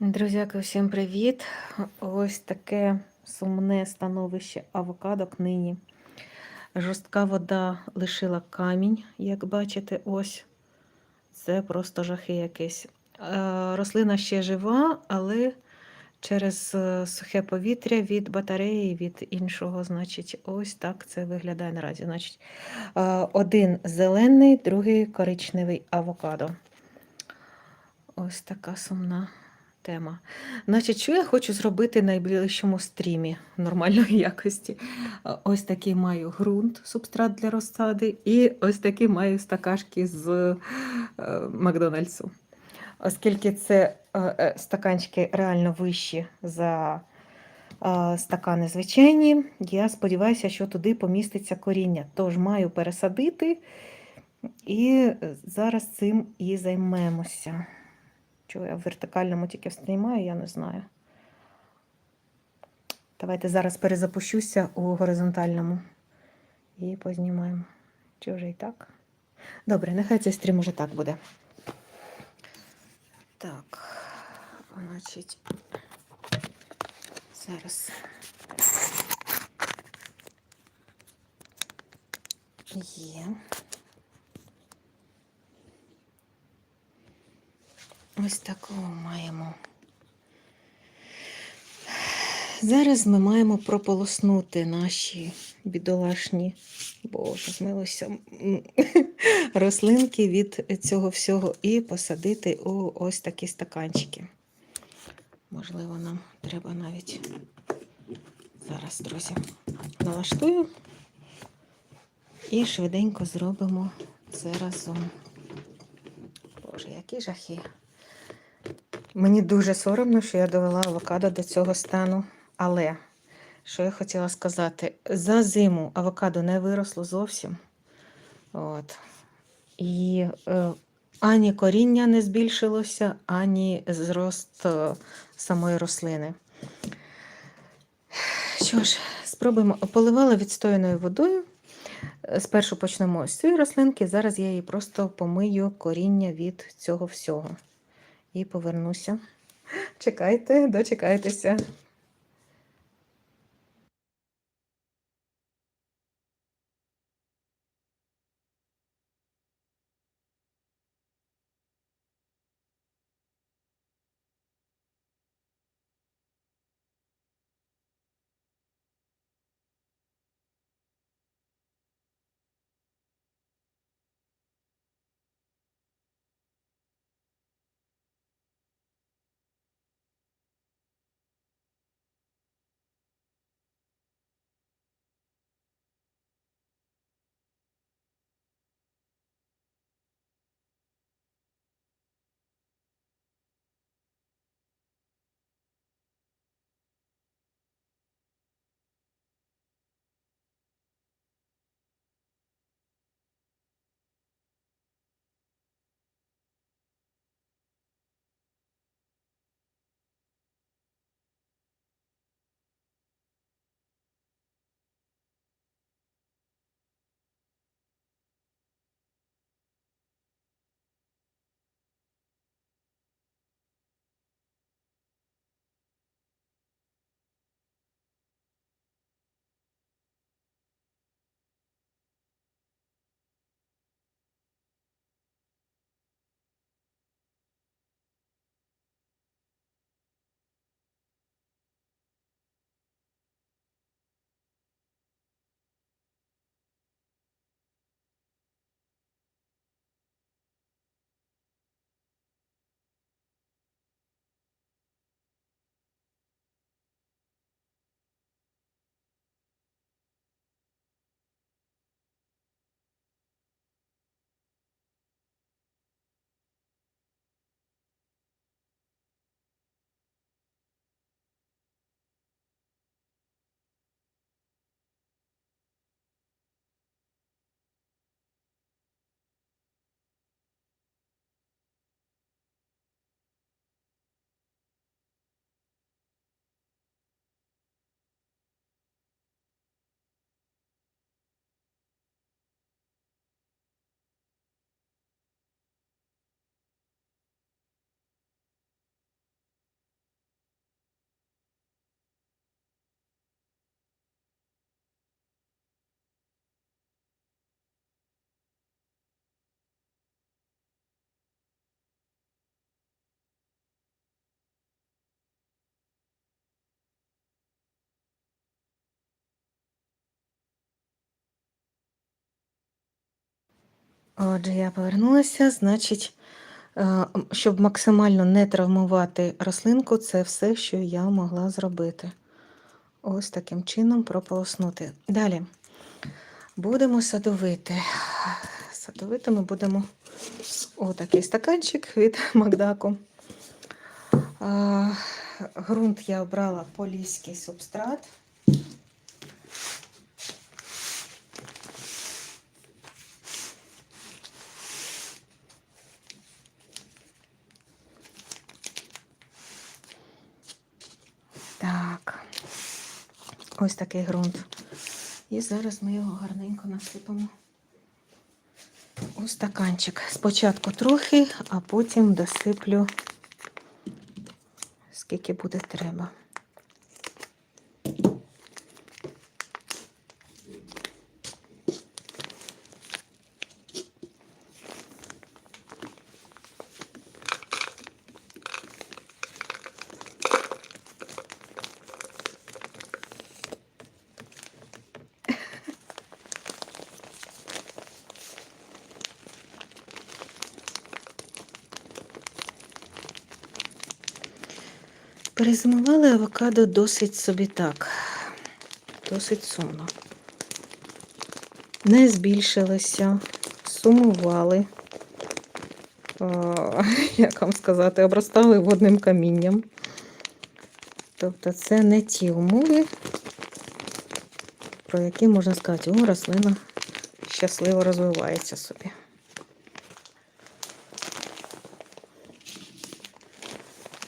Друзяки, всім привіт! Ось таке сумне становище авокадо нині. Жорстка вода лишила камінь, як бачите, ось. Це просто жахи якісь. Е, Рослина ще жива, але через е, сухе повітря від батареї, від іншого, значить, ось так це виглядає наразі. Значить, е, один зелений, другий коричневий авокадо. Ось така сумна тема. Значить, що я хочу зробити в найближчому стрімі нормальної якості? Ось такий маю ґрунт, субстрат для розсади, і ось такі маю стакашки з е, Макдональдсу. Оскільки це е, е, стаканчики реально вищі за стакани звичайні, я сподіваюся, що туди поміститься коріння. Тож маю пересадити, і зараз цим і займемося. Чого я в вертикальному тільки знімаю, я не знаю. Давайте зараз перезапущуся у горизонтальному і познімаємо. Чи вже і так? Добре, нехай цей стрім уже так буде. Так, значить, зараз є. Ось такого маємо. Зараз ми маємо прополоснути наші бідолашні, боже, змилося, рослинки від цього всього і посадити у ось такі стаканчики. Можливо, нам треба навіть зараз, друзі, налаштую і швиденько зробимо це разом. Боже, які жахи. Мені дуже соромно, що я довела авокадо до цього стану. Але, що я хотіла сказати, за зиму авокадо не виросло зовсім. От. І е, ані коріння не збільшилося, ані зрост е, самої рослини. Що ж, спробуємо. Поливала відстояною водою. Спершу почнемо з цієї рослинки, зараз я її просто помию коріння від цього всього. І повернуся. Чекайте, дочекайтеся. Отже, я повернулася, значить, е, щоб максимально не травмувати рослинку, це все, що я могла зробити. Ось таким чином прополоснути. Далі будемо садовити. Садовити ми будемо отакий стаканчик від Макдаку. Грунт я обрала поліський субстрат. Так, ось такий ґрунт. І зараз ми його гарненько насипемо у стаканчик. Спочатку трохи, а потім досиплю, скільки буде треба. Перезимували авокадо досить собі так, досить сумно. Не збільшилося, сумували, а, як вам сказати, обростали водним камінням. Тобто це не ті умови, про які можна сказати, о, рослина щасливо розвивається собі.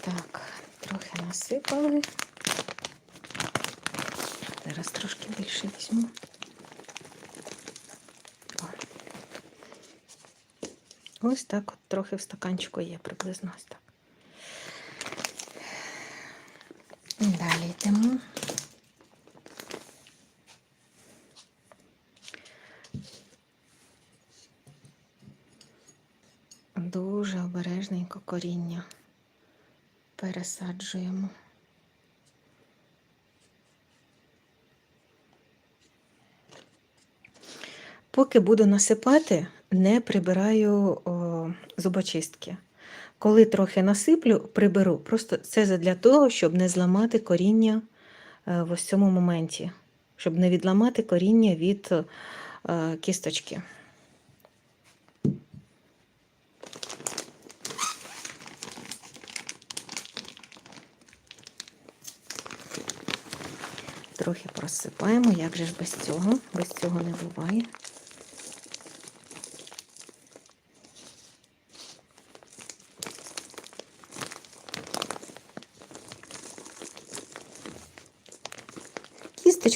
Так, трохи насипали. Зараз трошки більше візьму. О. Ось так от трохи в стаканчику є, приблизно ось так. Далі йдемо. Дуже обережненько коріння пересаджуємо. Поки буду насипати, не прибираю о, зубочистки. Коли трохи насиплю, приберу. Просто це для того, щоб не зламати коріння е, в ось цьому моменті, щоб не відламати коріння від е, кісточки. Трохи просипаємо, як же ж без цього? Без цього не буває.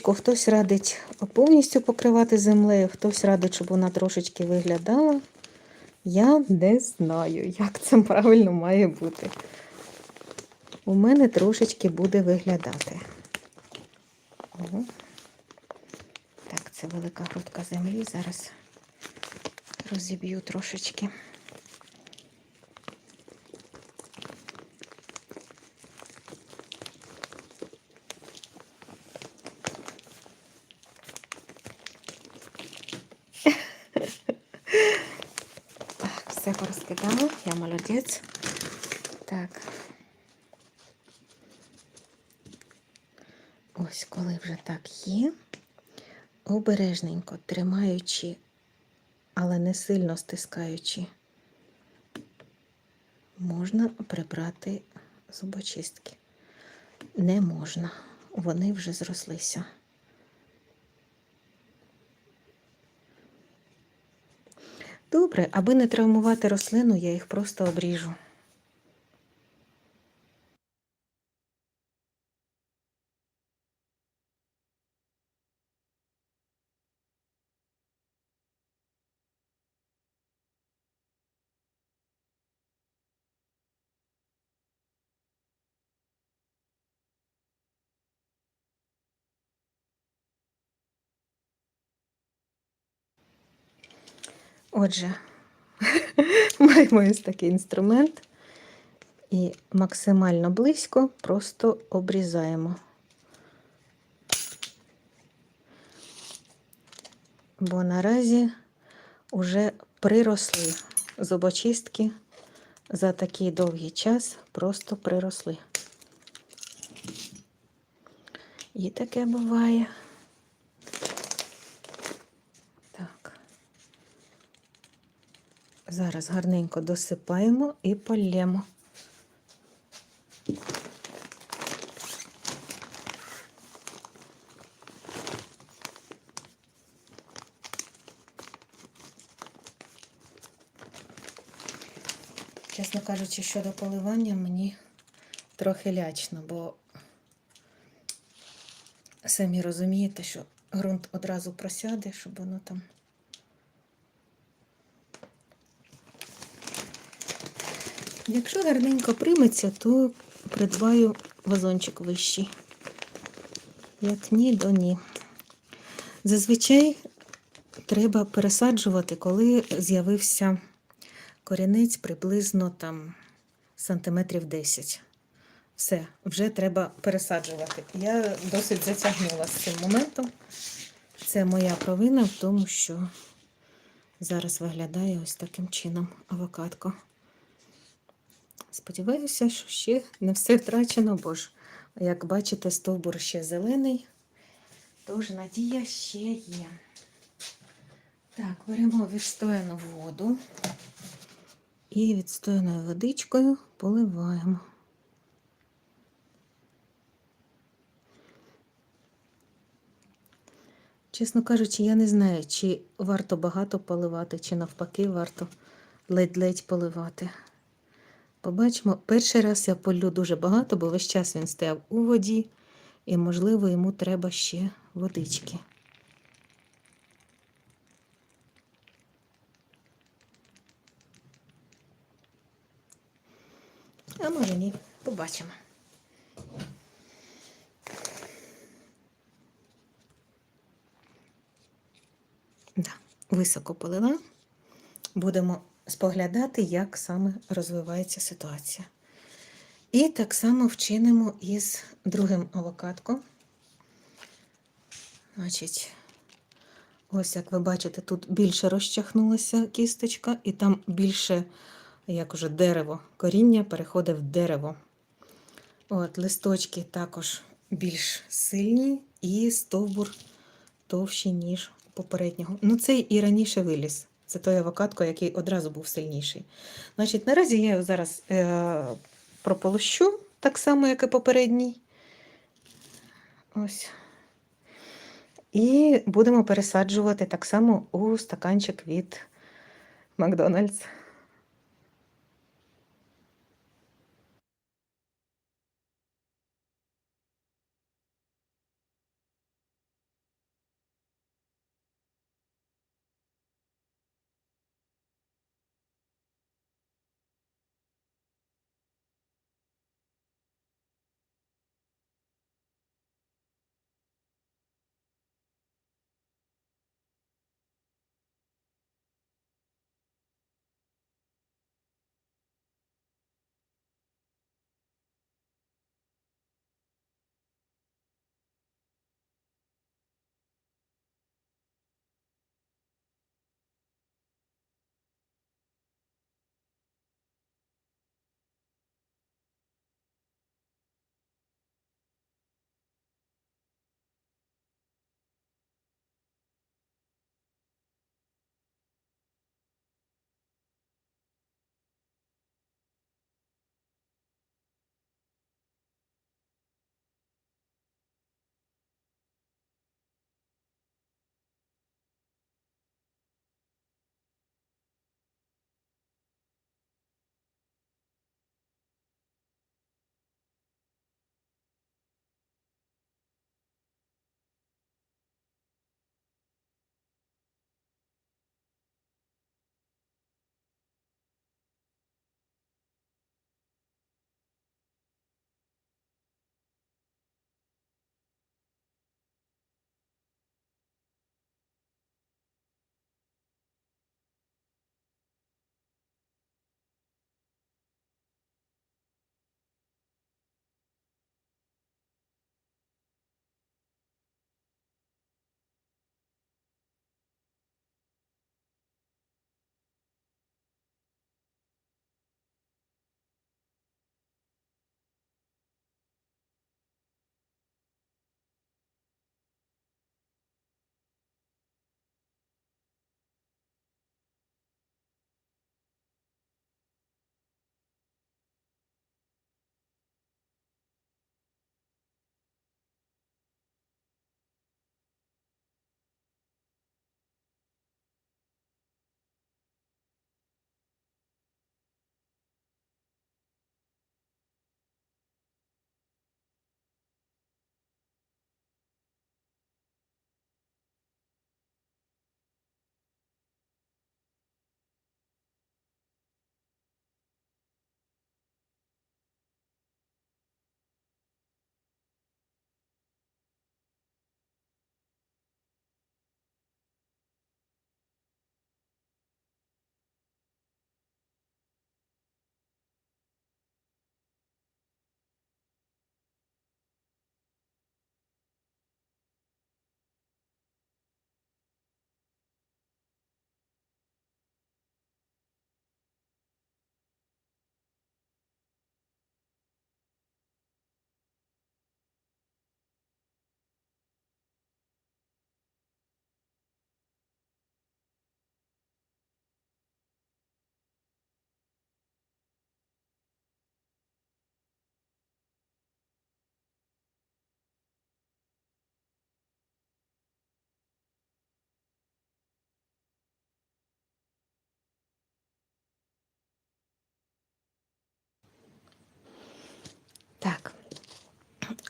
Кісточку хтось радить повністю покривати землею, хтось радить, щоб вона трошечки виглядала. Я не знаю, як це правильно має бути. У мене трошечки буде виглядати. Ого. Так, це велика грудка землі. Зараз розіб'ю трошечки. Так, все порозкидала, молодець. Так. Ось, коли вже так є, обережненько тримаючи, але не сильно стискаючи, можна прибрати зубочистки. Не можна, вони вже зрослися. Добре, аби не травмувати рослину, я їх просто обріжу. Отже, маємо ось такий інструмент і максимально близько просто обрізаємо. Бо наразі вже приросли зубочистки за такий довгий час, просто приросли. І таке буває. Зараз гарненько досипаємо і полємо. Чесно кажучи, щодо поливання мені трохи лячно, бо самі розумієте, що ґрунт одразу просяде, щоб воно там. Якщо гарненько прийметься, то придбаю вазончик вищий. Як ні, то ні. Зазвичай треба пересаджувати, коли з'явився корінець приблизно там сантиметрів 10. Все, вже треба пересаджувати. Я досить затягнула з цим моментом. Це моя провина в тому, що зараз виглядає ось таким чином авокадко. Сподіваюся, що ще не все втрачено, бо ж, як бачите, стовбур ще зелений, тож надія ще є. Так, беремо відстояну воду і відстояною водичкою поливаємо. Чесно кажучи, я не знаю, чи варто багато поливати, чи навпаки, варто ледь-ледь поливати. Побачимо, перший раз я полю дуже багато, бо весь час він стояв у воді, і, можливо, йому треба ще водички. А може ні, побачимо. Да, високо полила. Будемо споглядати, як саме розвивається ситуація. І так само вчинимо із другим авокадком. Значить, ось як ви бачите, тут більше розчахнулася кісточка, і там більше, як уже дерево, коріння переходить в дерево. От, Листочки також більш сильні, і стовбур товщий, ніж попереднього. Ну, цей і раніше виліз. Це той авокадко, який одразу був сильніший. Значить, наразі я його зараз е, прополощу, так само, як і попередній. Ось. І будемо пересаджувати так само у стаканчик від Макдональдс.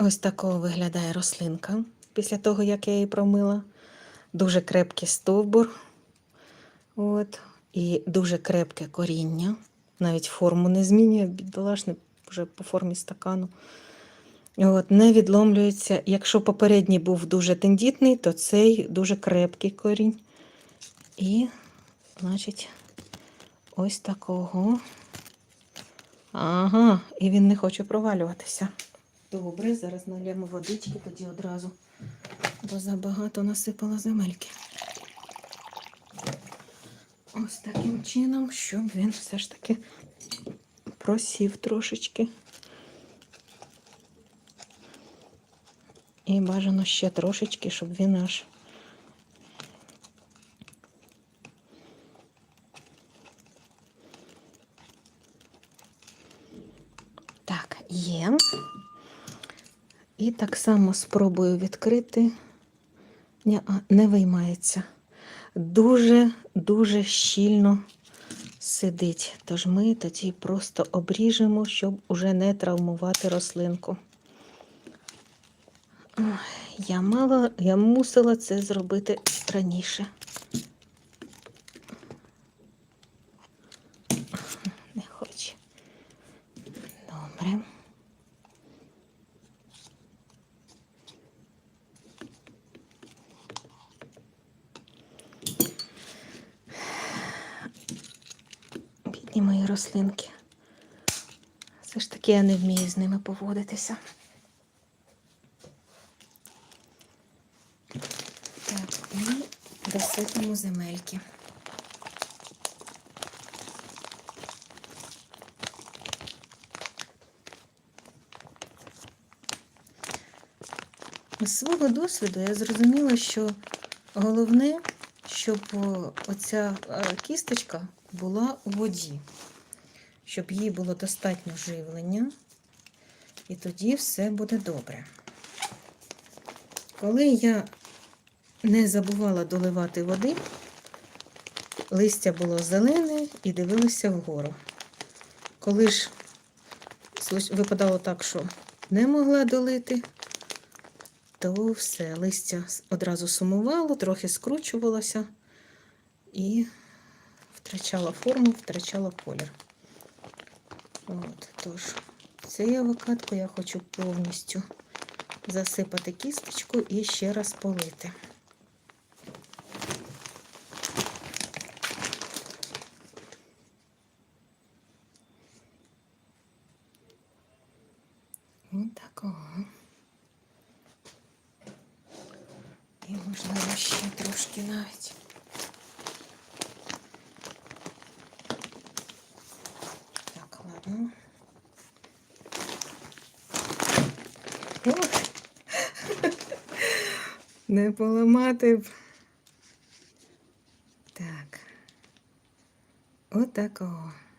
Ось такого виглядає рослинка після того, як я її промила. Дуже крепкий стовбур. От. І дуже крепке коріння. Навіть форму не змінює, бідолашне вже по формі стакану. От, не відломлюється. Якщо попередній був дуже тендітний, то цей дуже крепкий корінь. І, значить, ось такого. Ага, і він не хоче провалюватися. Добре, зараз налємо водички тоді одразу, бо забагато насипала земельки. Ось таким чином, щоб він все ж таки просів трошечки. І бажано ще трошечки, щоб він аж Так, є. І так само спробую відкрити. А, не виймається. Дуже-дуже щільно сидить. Тож ми тоді просто обріжемо, щоб уже не травмувати рослинку. Я мала, я мусила це зробити раніше. Не хоче. Добре. Бідні мої рослинки. Все ж таки я не вмію з ними поводитися. Так, і досипемо земельки. З свого досвіду я зрозуміла, що головне, щоб оця е, кісточка була у воді, щоб їй було достатньо живлення, і тоді все буде добре. Коли я не забувала доливати води, листя було зелене і дивилося вгору. Коли ж випадало так, що не могла долити, то все, листя одразу сумувало, трохи скручувалося і втрачала форму, втрачала колір. От, тож, цей авокадку я хочу повністю засипати кісточку і ще раз полити. Ось такого. І можливо ще трошки навіть. Так, ладно. Ох. Не поламати. Так. Отакого. Так,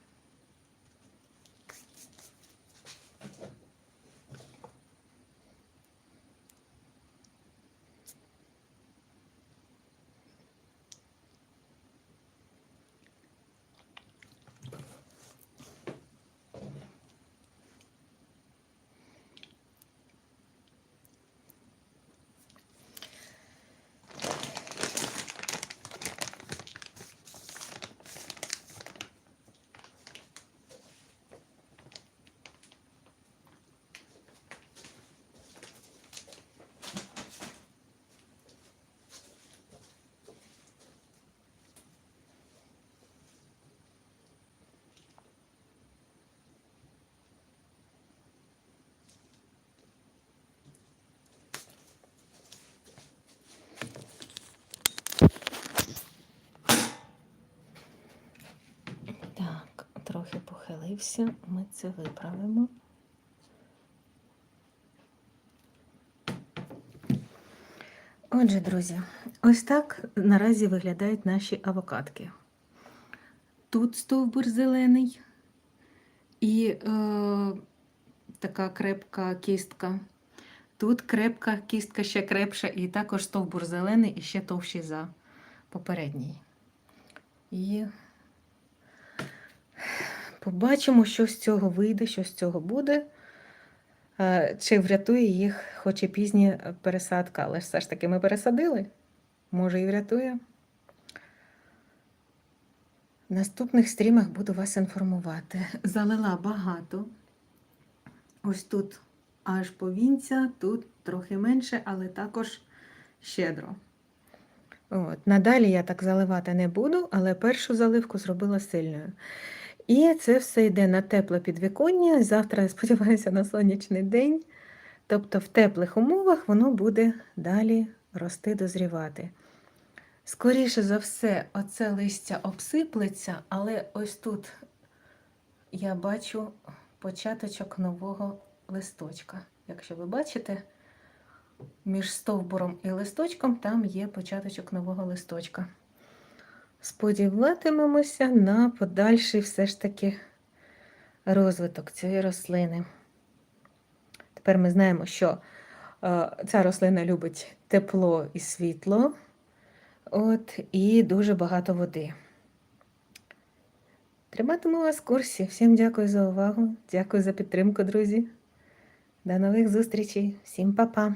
трохи похилився, ми це виправимо. Отже, друзі, ось так наразі виглядають наші авокадки. Тут стовбур зелений і е, така крепка кістка. Тут крепка кістка ще крепша, і також стовбур зелений і ще товщий за попередній. І побачимо, що з цього вийде, що з цього буде. Е, Чи врятує їх, хоч і пізні пересадка, але ж все ж таки ми пересадили? Може, і врятує. В наступних стрімах буду вас інформувати. Залила багато. Ось тут аж повінця, тут трохи менше, але також щедро. От. Надалі я так заливати не буду, але першу заливку зробила сильною. І це все йде на тепле підвіконня. Завтра, я сподіваюся, на сонячний день. Тобто в теплих умовах воно буде далі рости, дозрівати. Скоріше за все, оце листя обсиплеться, але ось тут я бачу початочок нового листочка. Якщо ви бачите, між стовбуром і листочком там є початочок нового листочка. Сподіватимемося на подальший все ж таки розвиток цієї рослини. Тепер ми знаємо, що е, ця рослина любить тепло і світло, от, і дуже багато води. Триматиму вас в курсі. Всім дякую за увагу, дякую за підтримку, друзі. До нових зустрічей. Всім па-па!